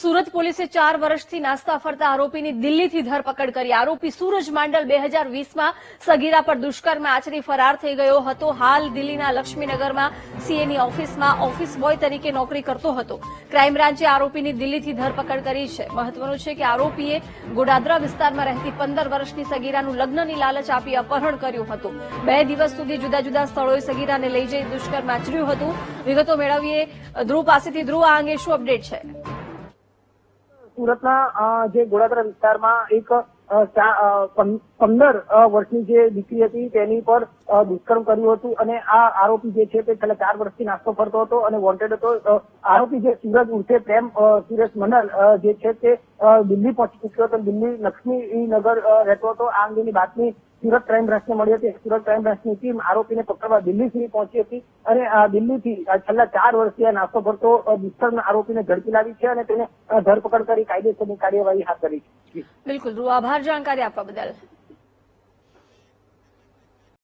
સુરત પોલીસે ચાર વર્ષથી નાસ્તા ફરતા આરોપીની દિલ્હીથી ધરપકડ કરી. આરોપી સૂરજ માંડલ બે હજાર વીસમાં સગીરા પર દુષ્કર્મ આચરી ફરાર થઈ ગયો હતો. હાલ દિલ્હીના લક્ષ્મીનગરમાં સીએની ઓફિસમાં ઓફિસ બોય તરીકે નોકરી કરતો હતો. ક્રાઇમ બ્રાન્ચે આરોપીની દિલ્હીથી ધરપકડ કરી છે. મહત્વનું છે કે આરોપીએ ગોડાદરા વિસ્તારમાં રહેતી પંદર વર્ષની સગીરાનું લગ્નની લાલચ આપી અપહરણ કર્યું હતું. બે દિવસ સુધી જુદા જુદા સ્થળોએ સગીરાને લઈ જઈ દુષ્કર્મ આચર્યું હતું. વિગતો મેળવીએ ધ્રુવ પાસેથી. ધ્રુવ, આ અંગે શું અપડેટ છે? સુરતના જે ગોળાદરા વિસ્તારમાં એક પંદર વર્ષની જે દીકરી હતી તેની પર દુષ્કર્મ કર્યું હતું અને આ આરોપી જે છે તે છેલ્લા ચાર વર્ષથી નાસ્તો ફરતો હતો અને વોન્ટેડ હતો. આરોપી જે સુરજ ઉર્ફે પ્રેમ સુરેશ મંડલ જે છે તે દિલ્હી પહોંચી ચુક્યો હતો. દિલ્હી લક્ષ્મીનગર નગર રહેતો હતો. આ અંગેની બાતમી સુરત ક્રાઇમ બ્રાન્ચને મળી હતી. સુરત ક્રાઇમ બ્રાન્ચની ટીમ આરોપીને પકડવા દિલ્હી સુધી પહોંચી હતી અને દિલ્હીથી છેલ્લા ચાર વર્ષથી આ નાસ્તો ભરતો દુષ્કર્મના આરોપીને ઝડપી લાવી છે અને તેને ધરપકડ કરી કાયદેસરની કાર્યવાહી હાથ ધરી છે. બિલકુલ. આભાર જાણકારી આપવા બદલ.